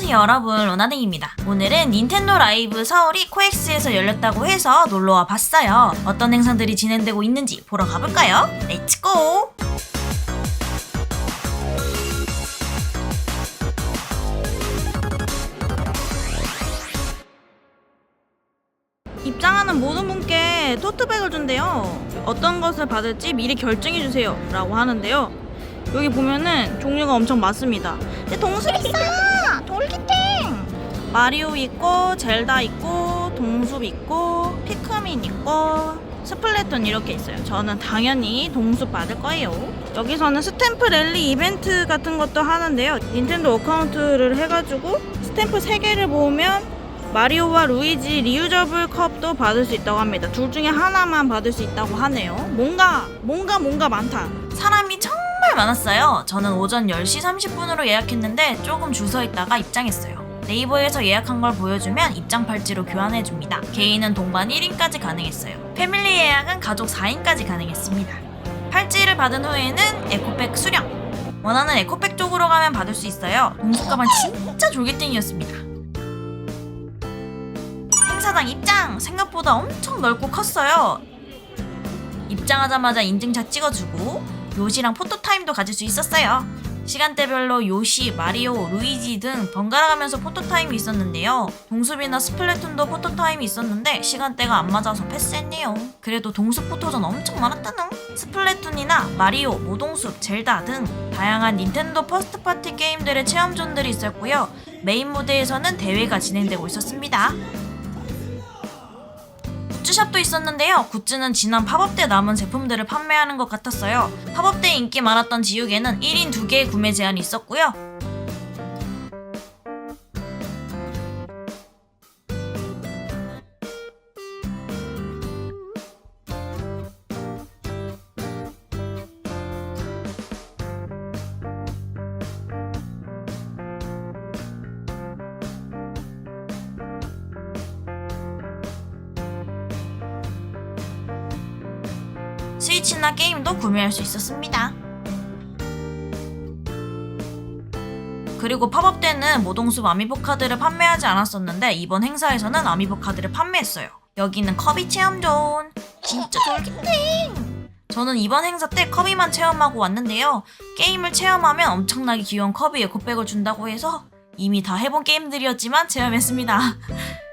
안녕하세요 여러분 로나댕입니다 오늘은 닌텐도 라이브 서울이 코엑스에서 열렸다고 해서 놀러와 봤어요 어떤 행사들이 진행되고 있는지 보러 가볼까요? 렛츠고! 입장하는 모든 분께 토트백을 준대요. 어떤 것을 받을지 미리 결정해 주세요. 라고 하는데요. 여기 보면은 종류가 엄청 많습니다. 동숲 있어! 마리오 있고, 젤다 있고, 동숲 있고, 피크민 있고, 스플래툰 이렇게 있어요. 저는 당연히 동숲 받을 거예요. 여기서는 스탬프 랠리 이벤트 같은 것도 하는데요. 닌텐도 어카운트를 해가지고 스탬프 3개를 모으면 마리오와 루이지 리유저블 컵도 받을 수 있다고 합니다. 둘 중에 하나만 받을 수 있다고 하네요. 뭔가 뭔가 뭔가 많다. 사람이 정말 많았어요 저는 오전 10시 30분으로 예약했는데 조금 줄 서 있다가 입장했어요 네이버에서 예약한 걸 보여주면 입장 팔찌로 교환해줍니다. 개인은 동반 1인까지 가능했어요. 패밀리 예약은 가족 4인까지 가능했습니다. 팔찌를 받은 후에는 에코백 수령. 원하는 에코백 쪽으로 가면 받을 수 있어요. 동숙가방 진짜 졸기땡이었습니다. 행사장 입장 생각보다 엄청 넓고 컸어요. 입장하자마자 인증샷 찍어주고 요시랑 포토타임도 가질 수 있었어요. 시간대별로 요시, 마리오, 루이지 등 번갈아 가면서 포토타임이 있었는데요. 동숲이나 스플래툰도 포토타임이 있었는데 시간대가 안 맞아서 패스했네요. 그래도 동숲 포토전 엄청 많았다는. 스플래툰이나 마리오, 모동숲, 젤다 등 다양한 닌텐도 퍼스트 파티 게임들의 체험존들이 있었고요. 메인 무대에서는 대회가 진행되고 있었습니다. 굿즈샵도 있었는데요. 굿즈는 지난 팝업 때 남은 제품들을 판매하는 것 같았어요. 팝업 때 인기 많았던 지우개는 1인 2개의 구매 제한이 있었고요. 스위치나 게임도 구매할 수 있었습니다. 그리고 팝업 때는 모동숲 아미보 카드를 판매하지 않았었는데 이번 행사에서는 아미보 카드를 판매했어요. 여기는 커비 체험존. 진짜 쫄깃해. 저는 이번 행사 때 커비만 체험하고 왔는데요. 게임을 체험하면 엄청나게 귀여운 커비 에코백을 준다고 해서 이미 다 해본 게임들이었지만 체험했습니다.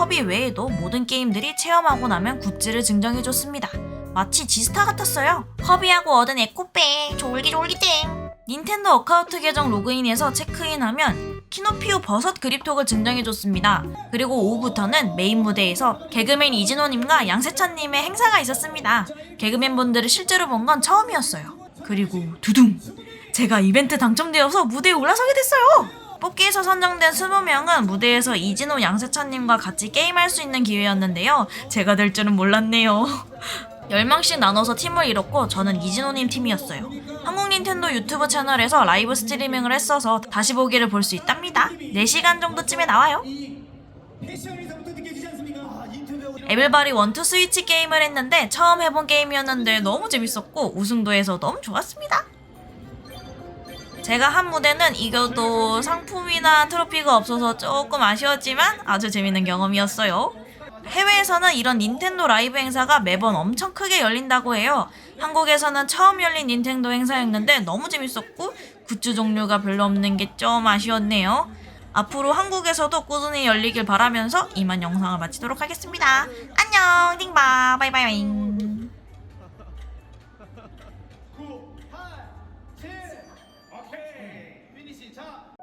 커비 외에도 모든 게임들이 체험하고 나면 굿즈를 증정해줬습니다. 마치 지스타 같았어요. 커비하고 얻은 에코백 졸기졸기땡. 닌텐도 어카운트 계정 로그인해서 체크인하면 키노피오 버섯 그립톡을 증정해줬습니다. 그리고 오후부터는 메인 무대에서 개그맨 이진호님과 양세찬님의 행사가 있었습니다. 개그맨 분들을 실제로 본 건 처음이었어요. 그리고 두둥! 제가 이벤트 당첨되어서 무대에 올라서게 됐어요! 뽑기에서 선정된 20명은 무대에서 이진호 양세찬님과 같이 게임할 수 있는 기회였는데요. 제가 될 줄은 몰랐네요. 10명씩 나눠서 팀을 이뤘고 저는 이진호님 팀이었어요. 한국 닌텐도 유튜브 채널에서 라이브 스트리밍을 했어서 다시 보기를 볼 수 있답니다. 4시간 정도쯤에 나와요. 에블바리 원투 스위치 게임을 했는데 처음 해본 게임이었는데 너무 재밌었고 우승도 해서 너무 좋았습니다. 제가 한 무대는 이겨도 상품이나 트로피가 없어서 조금 아쉬웠지만 아주 재밌는 경험이었어요. 해외에서는 이런 닌텐도 라이브 행사가 매번 엄청 크게 열린다고 해요. 한국에서는 처음 열린 닌텐도 행사였는데 너무 재밌었고 굿즈 종류가 별로 없는 게 좀 아쉬웠네요. 앞으로 한국에서도 꾸준히 열리길 바라면서 이만 영상을 마치도록 하겠습니다. 안녕, 띵바, 바이바이. 一起唱。